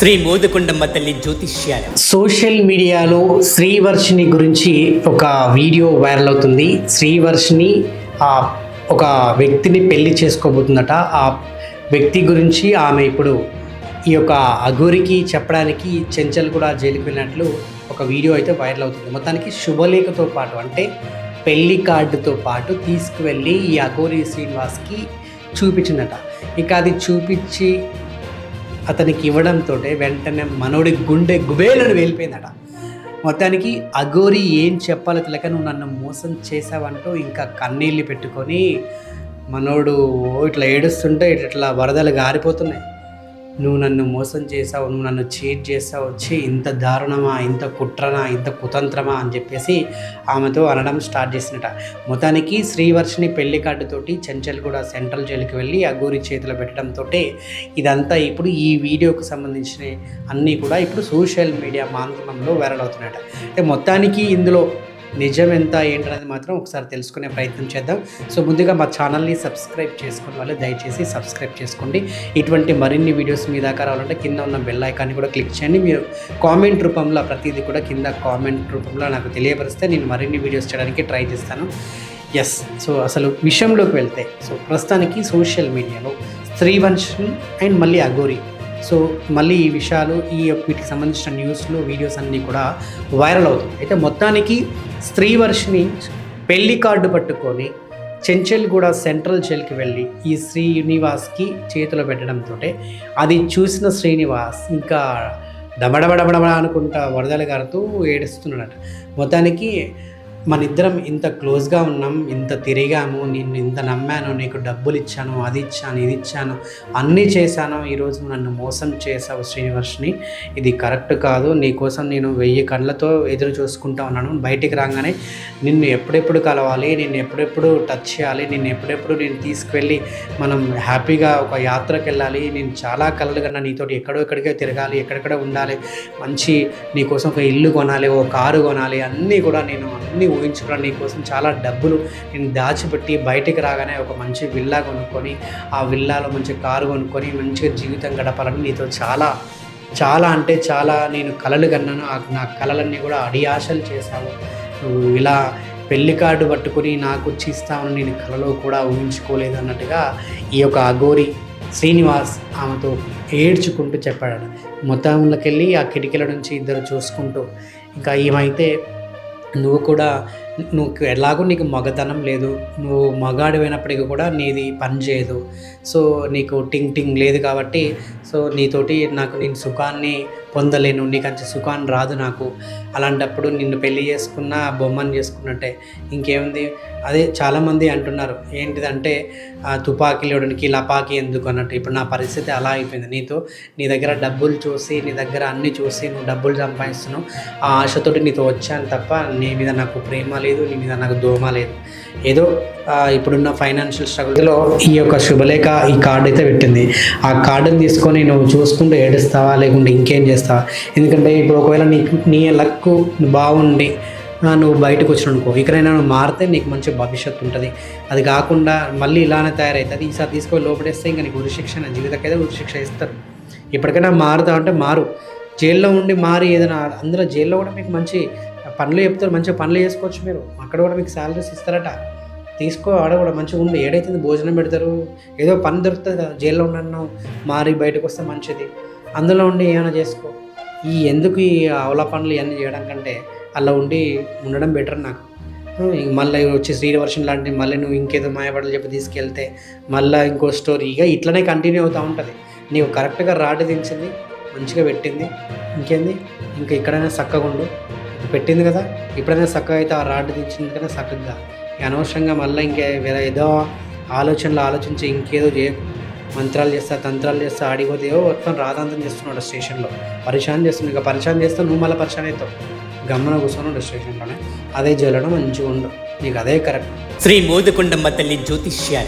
శ్రీ మోదకొండమ్మ తల్లి జ్యోతిష్యాలు సోషల్ మీడియాలో శ్రీవర్షిని గురించి ఒక వీడియో వైరల్ అవుతుంది. శ్రీవర్షిని ఆ ఒక వ్యక్తిని పెళ్ళి చేసుకోబోతుందట. ఆ వ్యక్తి గురించి ఆమె ఇప్పుడు ఈ యొక్క అఘోరికి చెప్పడానికి చెంచల్ కూడా జైలుకు వెళ్ళినట్లు ఒక వీడియో అయితే వైరల్ అవుతుంది. మొత్తానికి శుభలేఖతో పాటు అంటే పెళ్ళి కార్డుతో పాటు తీసుకువెళ్ళి ఈ అఘోరి శ్రీనివాస్కి చూపించిందట. ఇక అది చూపించి అతనికి ఇవ్వడంతో వెంటనే మనోడి గుండె గుబేలను వెళ్ళిపోయిందట మొత్తానికి అఘోరి ఏం చెప్పాలో తెలియక నువ్వు నన్ను మోసం చేసావంటూ ఇంకా కన్నీళ్ళు పెట్టుకొని మనోడు ఇట్లా ఏడుస్తుంటే ఇట్లా వరదలు గారిపోతున్నాయి. నువ్వు నన్ను మోసం చేసావు నువ్వు నన్ను చీట్ చేసావు వచ్చి ఇంత దారుణమా ఇంత కుట్రనా ఇంత కుతంత్రమా అని చెప్పేసి ఆమెతో అనడం స్టార్ట్ చేసినట. మొత్తానికి శ్రీవర్షిని పెళ్ళి కార్డుతోటి చెంచల్ కూడా సెంట్రల్ జైలుకి వెళ్ళి అగూరి చేతిలో పెట్టడంతో ఇదంతా ఇప్పుడు ఈ వీడియోకు సంబంధించిన అన్నీ కూడా ఇప్పుడు సోషల్ మీడియా మాధ్యమంలో వైరల్ అవుతున్నాయట అంటే మొత్తానికి ఇందులో నిజం ఎంత ఏంటనేది మాత్రం ఒకసారి తెలుసుకునే ప్రయత్నం చేద్దాం. సో ముందుగా మా ఛానల్ని సబ్స్క్రైబ్ చేసుకున్న వాళ్ళు దయచేసి సబ్స్క్రైబ్ చేసుకోండి. ఇటువంటి మరిన్ని వీడియోస్ మీ దాకా రావాలంటే కింద ఉన్న బెల్ ఐకాన్ని కూడా క్లిక్ చేయండి. మీరు కామెంట్ రూపంలో ప్రతిదీ కూడా కింద కామెంట్ రూపంలో నాకు తెలియపరిస్తే నేను మరిన్ని వీడియోస్ చేయడానికి ట్రై చేస్తాను. ఎస్ సో అసలు విషయంలోకి వెళ్తే సో ప్రస్తుతానికి సోషల్ మీడియాలో స్త్రీవంశం అండ్ మళ్ళీ అఘోరి. సో మళ్ళీ ఈ విషయాలు ఈ వీటికి సంబంధించిన న్యూస్లు వీడియోస్ అన్నీ కూడా వైరల్ అవుతుంది అయితే మొత్తానికి స్త్రీవర్షిని పెళ్ళి కార్డు పట్టుకొని చెంచల్గూడ సెంట్రల్ జైలుకి వెళ్ళి ఈ శ్రీనివాస్కి చేతిలో పెట్టడంతో అది చూసిన శ్రీనివాస్ ఇంకా డబడబడబడబడ అనుకుంటా వరదలు గారుతూ ఏడుస్తున్నాడట. మొత్తానికి మన ఇద్దరం ఇంత క్లోజ్గా ఉన్నాం ఇంత తిరిగాము నిన్ను ఇంత నమ్మాను నీకు డబ్బులు ఇచ్చాను అది ఇచ్చాను ఇది ఇచ్చాను అన్నీ చేశాను ఈరోజు నన్ను మోసం చేసావు శ్రీనివాస్ని. ఇది కరెక్ట్ కాదు నీకోసం నేను వెయ్యి కళ్ళతో ఎదురు చూసుకుంటా ఉన్నాను. బయటికి రాగానే నిన్ను ఎప్పుడెప్పుడు కలవాలి నిన్ను ఎప్పుడెప్పుడు టచ్ చేయాలి నిన్ను ఎప్పుడెప్పుడు నేను తీసుకువెళ్ళి మనం హ్యాపీగా ఒక యాత్రకు వెళ్ళాలి నేను చాలా కలలు కన్నా నీతో ఎక్కడో ఎక్కడికే తిరగాలి ఎక్కడెక్కడ ఉండాలి మంచి నీకోసం ఒక ఇల్లు కొనాలి ఓ కారు కొనాలి అన్నీ కూడా నేను అన్నీ ఊహించుకున్నాను. నీకోసం చాలా డబ్బులు నేను దాచిపెట్టి బయటికి రాగానే ఒక మంచి విల్లా కొనుక్కొని ఆ విల్లాలో మంచి కారు కొనుక్కొని మంచిగా జీవితం గడపాలని నీతో చాలా చాలా అంటే చాలా నేను కలలు కన్నాను. ఆ నా కలలన్నీ కూడా అడియాశలు చేశావు. నువ్వు ఇలా పెళ్ళి కార్డు పట్టుకొని నాకు వచ్చి ఇస్తామని నేను కలలో కూడా ఊహించుకోలేదు అన్నట్టుగా ఈ యొక్క అఘోరి శ్రీనివాస్ ఆమెతో ఏడ్చుకుంటూ చెప్పాడు మొత్తంలోకి వెళ్ళి ఆ కిటికీల నుంచి ఇద్దరు చూసుకుంటూ ఇంకా ఏమైతే నువ్వు కూడా నువ్వు ఎలాగో నీకు మగతనం లేదు. నువ్వు మగాడిపోయినప్పటికీ కూడా నీది పని చేయదు. సో నీకు టింగ్ టింగ్ లేదు కాబట్టి సో నీతోటి నాకు నేను సుఖాన్ని పొందలేను నీకు అంత సుఖాన్ని రాదు నాకు. అలాంటప్పుడు నిన్ను పెళ్ళి చేసుకున్న బొమ్మను చేసుకున్నట్టే. ఇంకేముంది? అదే చాలామంది అంటున్నారు ఏంటిదంటే ఆ లపాకి ఎందుకు? అన్నట్టు. ఇప్పుడు నా పరిస్థితి అలా అయిపోయింది. నీతో నీ దగ్గర డబ్బులు చూసి నీ దగ్గర అన్నీ చూసి నువ్వు డబ్బులు సంపాదిస్తున్నావు. ఆ ఆశతోటి నీతో వచ్చాను తప్ప నీ మీద నాకు ప్రేమ లేదు నీ మీద నాకు దోమ లేదు. ఏదో ఇప్పుడున్న ఫైనాన్షియల్ స్ట్రగుల్లో ఈ యొక్క శుభలేఖ ఈ కార్డు అయితే పెట్టింది. ఆ కార్డుని తీసుకొని నువ్వు చూసుకుంటూ ఏడుస్తావా? లేకుంటే ఇంకేం చేస్తావు? ఎందుకంటే ఇప్పుడు ఒకవేళ నీకు నీ లక్కు బాగుండి నువ్వు బయటకు వచ్చిన అనుకో నువ్వు మారితే నీకు మంచి భవిష్యత్తు ఉంటుంది. అది కాకుండా మళ్ళీ ఇలానే తయారవుతుంది ఈసారి తీసుకొని లోపడేస్తే ఇంకా నీకు ఉరిశిక్ష నా జీవితకైతే ఉరిశిక్ష ఇస్తారు. ఇప్పటికైనా మారుతా అంటే మారు. జైల్లో ఉండి మారి ఏదైనా అందులో జైల్లో కూడా మీకు మంచి పనులు చెప్తారు మంచిగా పనులు చేసుకోవచ్చు మీరు. అక్కడ కూడా మీకు శాలరీస్ ఇస్తారట. తీసుకో ఆడ కూడా మంచిగా ఉండి. ఏడైతుంది భోజనం పెడతారు. ఏదో పని దొరుకుతుంది కదా జైల్లో ఉన్నాను మారి బయటకు వస్తే మంచిది. అందులో ఉండి ఏమైనా చేసుకో. ఈ ఎందుకు ఈ ఆవుల పనులు ఇవన్నీ చేయడం కంటే అలా ఉండి ఉండడం బెటర్ నాకు. మళ్ళీ వచ్చి శ్రీవర్షం లాంటి మళ్ళీ నువ్వు ఇంకేదో మాయపడలు చెప్పి తీసుకెళ్తే మళ్ళీ ఇంకో స్టోరీ. ఇక ఇట్లనే కంటిన్యూ అవుతూ ఉంటుంది. నీవు కరెక్ట్గా రాటు దించింది మంచిగా పెట్టింది ఇంకేంది? ఇంకా ఇక్కడైనా చక్కగా ఉండు. పెట్టింది కదా ఇప్పుడైనా చక్కగా అయితే ఆ రాడ్ దించింది కదా చక్కగా. అనవసరంగా మళ్ళీ ఇంకే వేరే ఏదో ఆలోచనలు ఆలోచించి ఇంకేదో చేయకు. మంత్రాలు చేస్తా తంత్రాలు చేస్తా ఆడిపోతే ఏవో మొత్తం రాధాంతం చేస్తున్నాడు స్టేషన్లో. పరిశాన్ చేస్తున్నాడు ఇక పరిశాన్ చేస్తే నువ్వు మళ్ళీ పరిశాన్ అవుతావు. గమ్మన కూర్చొని స్టేషన్లోనే. అదే జైల్లో మంచిగా ఉండు. నీకు అదే కరెక్ట్. శ్రీ మోదకొండమ్మ తల్లి జ్యోతిష్యాలయం